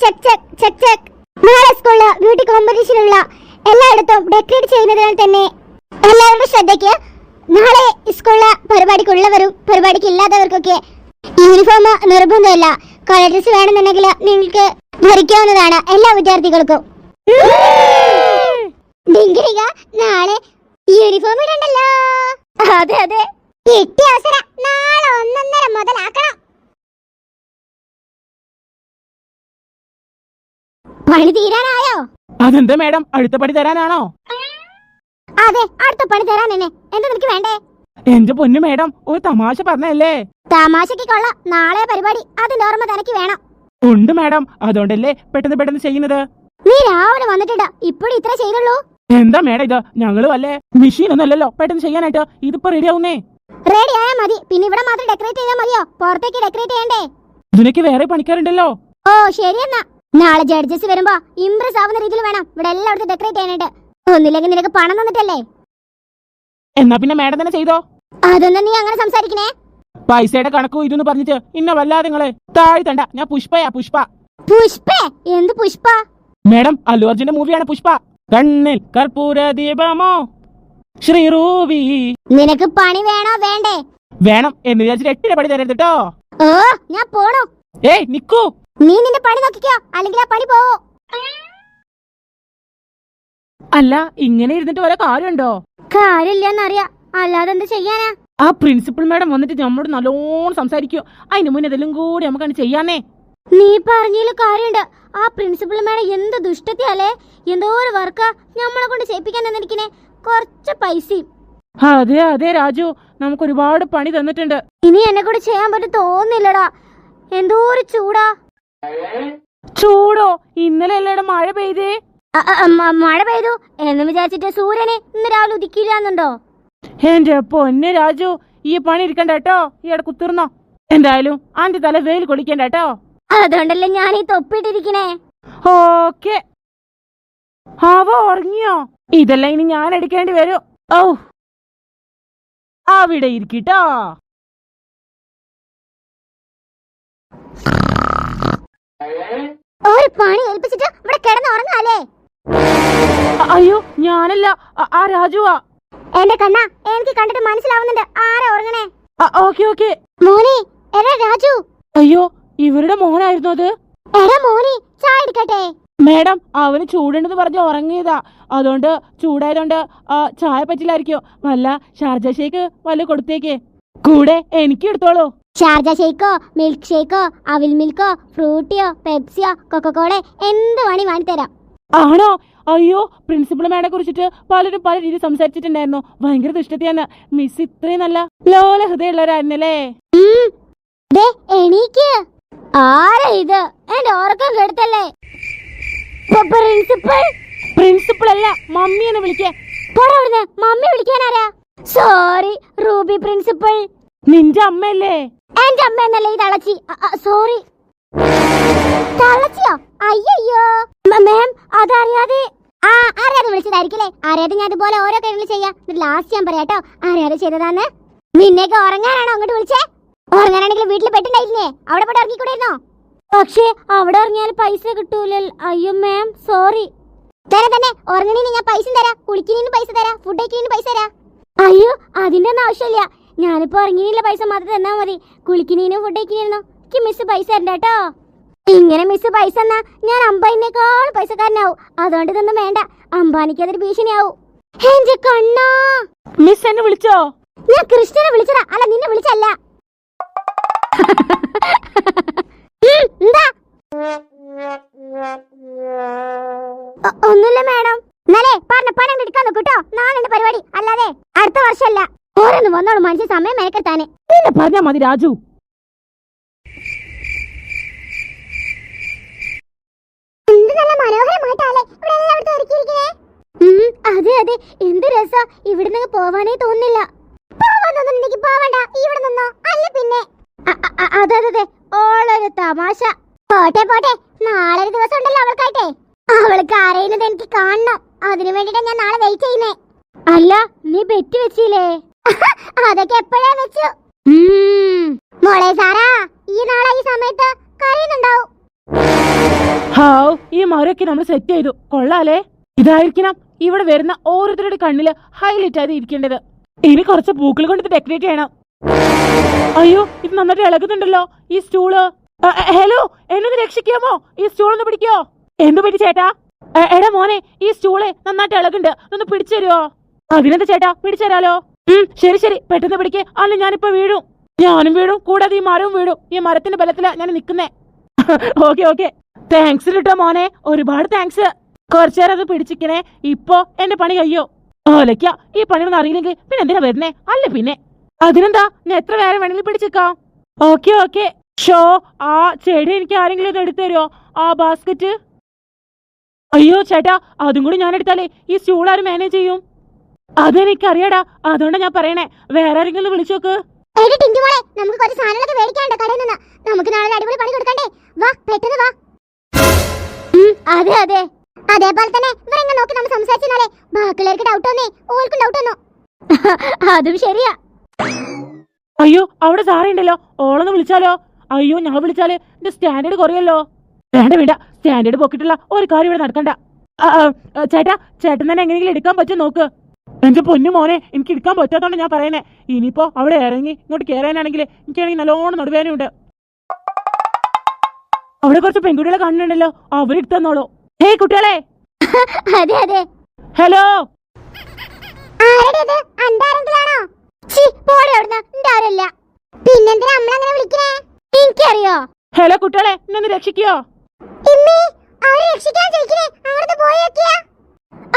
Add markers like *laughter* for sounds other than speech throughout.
Check check check check നാളെ സ്കൂളിൽ beauty കോമ്പറ്റീഷനുള്ള എല്ലായിടത്തും ഡെക്കറേറ്റ് ചെയ്യുന്നതിനാൽ തന്നെ എല്ലാവരുടെ ശ്രദ്ധയ്ക്ക് നാളെ സ്കൂളിലെ പരിപാടിക്കുള്ളവരും പരിപാടിക്ക് ഇല്ലാത്തവർക്കൊക്കെ യൂണിഫോം നിർബന്ധമല്ല. കളർ ഡ്രസ് വേണമെന്നുണ്ടെങ്കിൽ നിങ്ങൾക്ക് ധരിക്കാവുന്നതാണ് എല്ലാ വിദ്യാർത്ഥികൾക്കും. നാളെ യൂണിഫോം ഇടണ്ടല്ലോ. അതെ അതെ. കിട്ടിയ അവസരം നാളെ ഒന്നൊന്നര മുതലാക്കണം. പണി തീരാനായോ? അതെന്താ മേഡം? അടുത്ത പണി തരാനാണോ? അതെ അടുത്ത പണി തരാൻ എന്നെ. എന്താ നിനക്ക് വേണ്ടേ? എന്റെ പൊന്നു മേഡം ഒരു തമാശ പറഞ്ഞല്ലേ തമാശക്ക് കൊള്ളാം നാളെ പരിപാടി അതിന്റെ ഓർമ്മ തനിക്ക് വേണം. ഉണ്ട് മേഡം. അതുകൊണ്ടല്ലേ പെട്ടെന്ന് പെട്ടെന്ന് ചെയ്യുന്നത്? നീ രാവിലെ വന്നിട്ടുണ്ട് ഇപ്പോഴും ഇത്ര ചെയ്തുള്ളൂ? എന്താ മേഡം ഇത്? ഞങ്ങൾ വല്ലേ മെഷീൻ അല്ലല്ലോ. പെട്ടെന്ന് ചെയ്യാനായിട്ട് ഇതിപ്പോ റെഡി ആവുന്നേ? റെഡി ആയാൽ മതി. പിന്നെ ഇവിടെ മാത്രം ഡെക്കറേറ്റ് ചെയ്താൽ മതിയോ? പുറത്തേക്ക് ഡെക്കറേറ്റ് ചെയ്യണ്ടേ? ഇതിനൊക്കെ വേറെ പണിക്കാരുണ്ടല്ലോ. ഓ ശരി എന്നാ. നാളെ ജഡ്ജസ് വരുമ്പോ ഇംപ്രസ് ആവുന്ന രീതിയിൽ വേണം. ഇവിടെ എല്ലായിടത്തും ഡെക്കറേറ്റ് ചെയ്യാനായിട്ട്. ഒന്നില്ലെങ്കിൽ നിനക്ക് പണം തന്നിട്ടല്ലേ? എന്നാ പിന്നെ മാഡം തന്നെ ചെയ്തോ? അതൊന്നും നീ അങ്ങനെ സംസാരിക്കണേ? പൈസയുടെ കണക്കും ഇതെന്ന് പറഞ്ഞിട്ട് ഇന്ന വല്ലാതെ നിങ്ങൾ താഴ്ത്തണ്ട ഞാൻ പുഷ്പയാ പുഷ്പ. പുഷ്പ? എന്ത് പുഷ്പ? മാഡം അല്ലു അർജുന്റെ മൂവിയാണ് പുഷ്പ. കണ്ണിൽ കർപ്പൂര ദീപമോ? ശ്രീ റൂബി നിനക്ക് പണി വേണോ വേണ്ടേ? വേണം എന്ന് വിചാരിച്ചിട്ട് എട്ടിന്റെ പണി തരരുത് കേട്ടോ ഓ ഞാൻ പോണോ. ഏയ് നിക്കൂ. നീ നിന്റെ പണി നോക്കിക്കോ അല്ലെങ്കിൽ ആ പണി പോവോ. അല്ല ഇങ്ങനെ ഇരുന്നിട്ട് ഓരോ കാര്യമുണ്ടോ? കാര്യമില്ലെന്നറിയാ. അല്ലാതെ എന്താ ചെയ്യാനാ? ആ പ്രിൻസിപ്പൽ മാഡം വന്നിട്ട് നമ്മളോട് നല്ലോണം സംസാരിക്കോ. അതിന് മുന്നേ ഇതെല്ലാം കൂടി നമുക്കാണ് ചെയ്യാന്നേ. നീ പറഞ്ഞതിൽ കാര്യമുണ്ട്. ആ പ്രിൻസിപ്പൽ മാഡം എന്ത് ദുഷ്ടത്തിയല്ലേ എന്തോ ഒരു വർക്കാ നമ്മളെ കൊണ്ട് ചെയ്യിപ്പിക്കാൻ തന്നിരിക്കണേ. കുറച്ച് പൈസയും. അതെ അതെ രാജു. നമുക്ക് ഒരുപാട് പണി തന്നിട്ടുണ്ട്. ഇനി എന്നെ കൂടെ ചെയ്യാൻ പറ്റും തോന്നില്ലടാ എന്തോ ഒരു ചൂടാ. ചൂടോ ഇന്നലെ അല്ലേടെ മഴ പെയ്തേ? മഴ പെയ്തു. എന്ന് വിചാരിച്ചിട്ട് സൂര്യനെ ഇന്ന് രാവിലെ ഉദിക്കില്ലാന്നുണ്ടോ? എന്റെ പൊന്നെ രാജു ഈ പണി ഇരിക്കണ്ട കേട്ടോ. ഈയിടെ കുത്തിർന്നോ. എന്തായാലും ആന്റെ തല വെയിൽ കൊളിക്കണ്ട കേട്ടോ. അതുകൊണ്ടല്ലേ ഞാൻ ഈ തൊപ്പിട്ടിരിക്കണേ? ഓക്കെ. അവ ഉറങ്ങിയോ? ഇതെല്ലാം ഇനി ഞാൻ എടുക്കേണ്ടി വരും. ഓ അവിടെ ഇരിക്കട്ടോ ഒരു പണി ഏൽപ്പിച്ചിട്ട് ഇവിടെ കിടന്ന് ഉറങ്ങാല്ലേ അ- അയ്യോ ഞാനല്ല. ആ രാജുവാ. എന്റെ കണ്ണ എനിക്ക് കണ്ടിട്ട് മനസ്സിലാവുന്നുണ്ട്. ആരാ ഉറങ്ങണേ? Okay okay. മോനെ എടാ രാജു. അയ്യോ ഇവരുടെ മോനായിരുന്നു അത്. എടാ മോനെ ചായ എടുക്കട്ടെ? മേഡം അവന് ചൂടുണ്ടെന്ന് പറഞ്ഞ് ഉറങ്ങിയതാ. അതുകൊണ്ട് ചൂടായതുകൊണ്ട് ചായ പറ്റില്ലായിരിക്കും? വല്ല ഷാർജ ഷേക്ക് വല്ല കൊടുത്തേക്കേ. കൂടെ എനിക്ക് എടുത്തോളൂ. ഷാർജ ഷേക്കോ മിൽക്ക് ഷേക്കോ അവിൽ മിൽക്കോ ഫ്രൂട്ടിയോ പെപ്സിയോ കൊക്കക്കോളെ എന്ത് വേണി വാങ്ങിത്തരാം. ആണോ? അയ്യോ പ്രിൻസിപ്പൾ മാഡെ കുറിച്ചിട്ട് പലരും പല രീതി സംസാരിച്ചിട്ടുണ്ടായിരുന്നു. ഭയങ്കര ദുഷ്ടത്തിയാണ് മിസ് ഇത്രയും നല്ല ലോല ഹൃദയമുള്ളവരായിരുന്നല്ലേ? എണീക്ക്. ആരാ ഇത്? എന്റെ ഉറക്കം കെടുത്തല്ലേ? പ്രിൻസിപ്പൾ പ്രിൻസിപ്പൾ അല്ല മമ്മി എന്ന് വിളിക്കേ. പോടാ മമ്മി വിളിക്കാനാരാ സോറി റൂബി പ്രിൻസിപ്പൽ നിന്റെ അമ്മയല്ലേ? എന്റെ അമ്മ എന്നല്ലേ ഈ തളച്ചി? സോറി തളച്ചിയോ? അയ്യോ മാം അതറിയാതെ. ആ അറിയാതെ വിളിച്ചതായിരിക്കില്ലേ? അറിയാതെ ഞാൻ ഇതുപോലെ ഓരോ കാര്യങ്ങൾ ചെയ്യാം. ലാസ്റ്റ് ഞാൻ പറയാട്ടോ അറിയാതെ ചെയ്തതാന്ന്. നിന്നെയൊക്കെ ഉറങ്ങാനാണോ അങ്ങോട്ട് വിളിച്ചേ? ഉറങ്ങാനാണെങ്കിൽ വീട്ടിൽ പെട്ടുണ്ടായിരുന്നേ അവിടെ പോയിട്ട് ഇറങ്ങിക്കൂടായിരുന്നോ പക്ഷേ അവിടെ ഇറങ്ങിയാൽ പൈസ കിട്ടൂല അയ്യോ മാം സോറി തരാ തന്നെ. ഉറങ്ങണീന് ഞാൻ പൈസ തരാം. കുളിക്കുന്നതിന് പൈസ തരാം. ഫുഡ് കഴിക്കുന്നതിന് പൈസ തരാം. അയ്യോ അതിന്റെ ഒന്നും ആവശ്യമില്ല. ഞാനിപ്പോ ഇറങ്ങിയില്ല പൈസ മാത്രം തന്നാ മതി. കുളിക്കുന്നതിനും ഫുഡ് കഴിക്കുന്നതിനോ എനിക്ക് മിസ് പൈസ തരണ്ട കേട്ടോ ഇങ്ങനെ മിസ് പൈസ എന്നാ ഞാൻ അമ്പാനിനേക്കാൾ പൈസക്കാരനാവും. അതുകൊണ്ട് ഇതൊന്നും വേണ്ട. അംബാനിക്ക് അതൊരു ഭീഷണിയാവും. എന്റെ കണ്ണാ. മിസ് എന്നെ വിളിച്ചോ? ഞാൻ കൃഷ്ണനെ വിളിച്ചതാ. അല്ല നിന്നെ വിളിച്ചല്ല. എന്താ? ഒന്നുമില്ല മാഡം. എന്നാലേ പറഞ്ഞ പണം എടുക്കാൻ നോക്കൂട്ടോ നാളെ പരിപാടി. അല്ലാതെ അടുത്ത വർഷമല്ല. ഓരോന്ന് വന്നോളൂ മനുഷ്യ സമയം മേക്കെത്താനെ പിന്നെ പറഞ്ഞാ മതി രാജു എന്ത് നല്ല മനോഹരമായിട്ടാലേ എല്ലായിടത്തും അതെ അതെ. എന്ത് രസാ. ഇവിടുന്ന് പോവാനേ തോന്നില്ല പോവണ്ട. ഇവിടെ നിന്നോ. അല്ല പിന്നെ. അതെ അതെ ഓളൊരു തമാശ. പോട്ടെ പോട്ടെ. നാളെ ഒരു ദിവസം ഉണ്ടല്ലോ അവൾക്കായിട്ടെ. അവൾക്ക് അറിയുന്നത് എനിക്ക് കാണണം. അതിനു വേണ്ടിട്ടാ ഞാൻ നാളെ വെയിറ്റ് ചെയ്യുന്നേ. അല്ല നീ ബെറ്റ് വെച്ചില്ലേ? *laughs* അതൊക്കെ എപ്പോഴാ വെച്ചു? മോളെ സാറാ ഈ നാളെ ഈ സമയത്ത് കരയുന്നുണ്ടാവും. ഹാവ് ഈ മരൊക്കെ നമ്മൾ സെറ്റ് ചെയ്തു. കൊള്ളാലേ. ഇതായിരിക്കണം ഇവിടെ വരുന്ന ഓരോരുത്തരുടെ കണ്ണിൽ ഹൈലൈറ്റ് ആയി ഇരിക്കേണ്ടത്. ഇനി കുറച്ച് പൂക്കൾ കൊണ്ട് ഡെക്കറേറ്റ് ചെയ്യണം. അയ്യോ ഇത് നന്നായിട്ട് ഇളകുന്നുണ്ടല്ലോ ഈ സ്റ്റൂൾ ഹലോ എന്നൊന്ന് രക്ഷിക്കാമോ? ഈ സ്റ്റൂൾ ഒന്ന് പിടിക്കോ? എന്ത് പറ്റി ചേട്ടാ? എടാ മോനെ ഈ സ്റ്റൂളെ നന്നായിട്ട് ഇളകുണ്ട്. ഒന്ന് പിടിച്ചു തരുമോ അതിനെന്താ ചേട്ടാ പിടിച്ചു തരാലോ? ശരി ശരി പെട്ടെന്ന് പിടിക്കേ. അല്ല ഞാനിപ്പോ വീഴും. ഞാനും വീഴും കൂടാതെ ഈ മരവും വീഴും. ഈ മരത്തിന്റെ ബലത്തിലാ ഞാൻ നിക്കുന്നേ. Okay okay. താങ്ക്സ് കേട്ടോ മോനെ ഒരുപാട് താങ്ക്സ് കുറച്ചേരം അത് പിടിച്ചിക്കണേ. ഇപ്പൊ എന്റെ പണി കഴിയോ? ഓലയ്ക്ക ഈ പണിയൊന്നും അറിയില്ലെങ്കിൽ പിന്നെ എന്തിനാ വരുന്നേ? അല്ല പിന്നെ. അതിനെന്താ? ഞാൻ എത്ര നേരം വേണമെങ്കിലും പിടിച്ചേക്കാം. Okay okay. ഷോ ആ ചെടി എനിക്ക് ആരെങ്കിലും ഒന്ന് എടുത്തു ആ ബാസ്ക്കറ്റ്? അയ്യോ ചേട്ടാ അതും കൂടി ഞാൻ എടുത്താലേ ഈ സ്റ്റൂൾ ആര് മാനേജ് ചെയ്യും? അതെനിക്കറിയാടാ അതുകൊണ്ടാ ഞാൻ പറയണേ. വേറെ ആരെങ്കിലും വിളിച്ചു നോക്ക്. നമുക്ക് കുറച്ച് നമുക്ക് പണി കൊടുക്കണ്ടേ? വാ പെട്ടെന്ന് വാ. അതെ അതെ. അതേപോലെ തന്നെ ഇവരെങ്ങനെ നോക്കി നമ്മൾ സംസാരിച്ചാലേ? ബാക്കിയുള്ളവർക്ക് ഡൗട്ട് വന്നേ. ഓർക്കും ഡൗട്ട് വന്നു. *laughs* അതും ശരിയാ. അയ്യോ അവിടെ സാറുണ്ടല്ലോ ഓളൊന്ന് വിളിച്ചാലോ? അയ്യോ ഞാൻ വിളിച്ചാൽ എന്റെ സ്റ്റാൻഡേർഡ് കുറയല്ലോ. വേണ്ട വേണ്ട. സ്റ്റാൻഡേർഡ് പൊക്കിട്ടുള്ള ഒരു കാര്യം ഇവിടെ നടക്കണ്ട. ചേട്ടാ ചേട്ടൻ തന്നെ എങ്ങനെയെങ്കിലും എടുക്കാൻ പറ്റും നോക്ക്. എന്റെ പൊന്നു മോനെ എനിക്ക് എടുക്കാൻ പറ്റാത്തോണ്ട് ഞാൻ പറയുന്നേ. ഇനിയിപ്പോ അവിടെ ഇറങ്ങി ഇങ്ങോട്ട് കയറാനാണെങ്കിൽ എനിക്കാണെങ്കിൽ നല്ലോണം നടുവേനുണ്ട് അവിടെ കുറച്ച് പെൺകുട്ടികളെ കാണുന്നുണ്ടല്ലോ. അവരെടുത്ത് ഹേയ് കുട്ടികളെ. അതെ അതെ. ഹലോ. ഹലോ കുട്ടികളെ എന്നെ രക്ഷിക്കോ.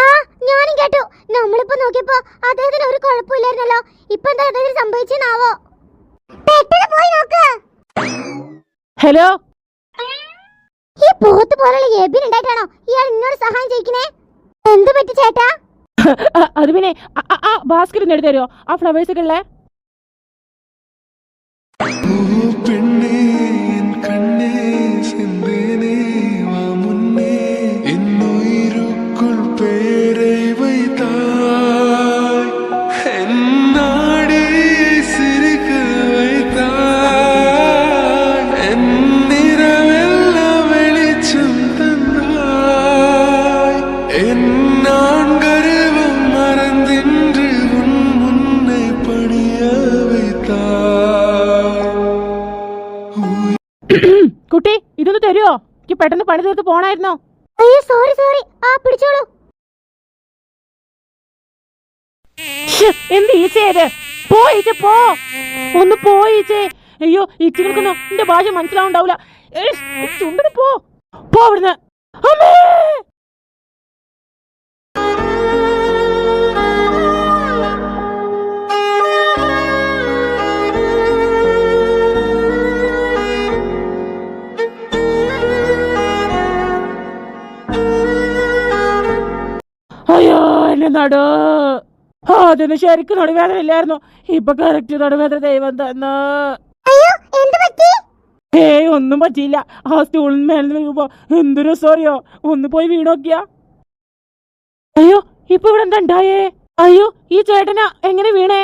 ആ ഞാനും കേട്ടു. നമ്മളിപ്പോ നോക്കിയപ്പോ അദ്ദേഹത്തിന് ഒരു കുഴപ്പമില്ലായിരുന്നല്ലോ. ഇപ്പൊ എന്താ അദ്ദേഹത്തിന് സംഭവിച്ചെന്നാവോ? പെട്ടെന്ന് പോയി നോക്ക്. ഹലോ. പോത്ത് പോലുള്ള എബിൻ ഉണ്ടായിട്ടാണോ ഇയാൾ എന്നോട് സഹായം ചെയ്യിക്കണേ? എന്ത് പറ്റി ചേട്ടാ? *laughs* അത് പിന്നെ ആ- ബാസ്ക്കറ്റ് ഒന്ന് എടുത്ത് തരുമോ ആ ഫ്ലവേഴ്സ് ഒക്കെ ഉള്ളേ? എനിക്ക് പെട്ടെന്ന് പണി തീർത്ത് പോണായിരുന്നോ? സോറി സോറി ആ പിടിച്ചോളൂ. എന്ത് ഈച്ചയത് പോ ഈച്ച പോ. ഒന്ന് പോ ഈച്ചേ. അയ്യോ ഈച്ചകൾക്കൊന്നും എന്റെ ഭാഷ മനസ്സിലാവുണ്ടാവില്ല ചുണ്ടിന് പോ. പോ അവിടുന്ന്. അമ്മേ! എന്റെ നടു. ആദ്യം അതിന് ശരിക്കും നടുവേദന ഇല്ലായിരുന്നു? ഇപ്പൊ കറക്റ്റ് നടുവേദന ദൈവം തന്നു. ഏയ് ഒന്നും പറ്റിയില്ല. ആ സ്റ്റൂളിന് മേലെ നിൽക്കുമ്പോ എന്തൊരു സോറിയോ ഒന്ന് പോയി വീട് നോക്കിയാ. അയ്യോ ഇപ്പൊ ഇവിടെ എന്താ ഉണ്ടായേ? അയ്യോ ഈ ചേട്ടനാ എങ്ങനെ വീണേ?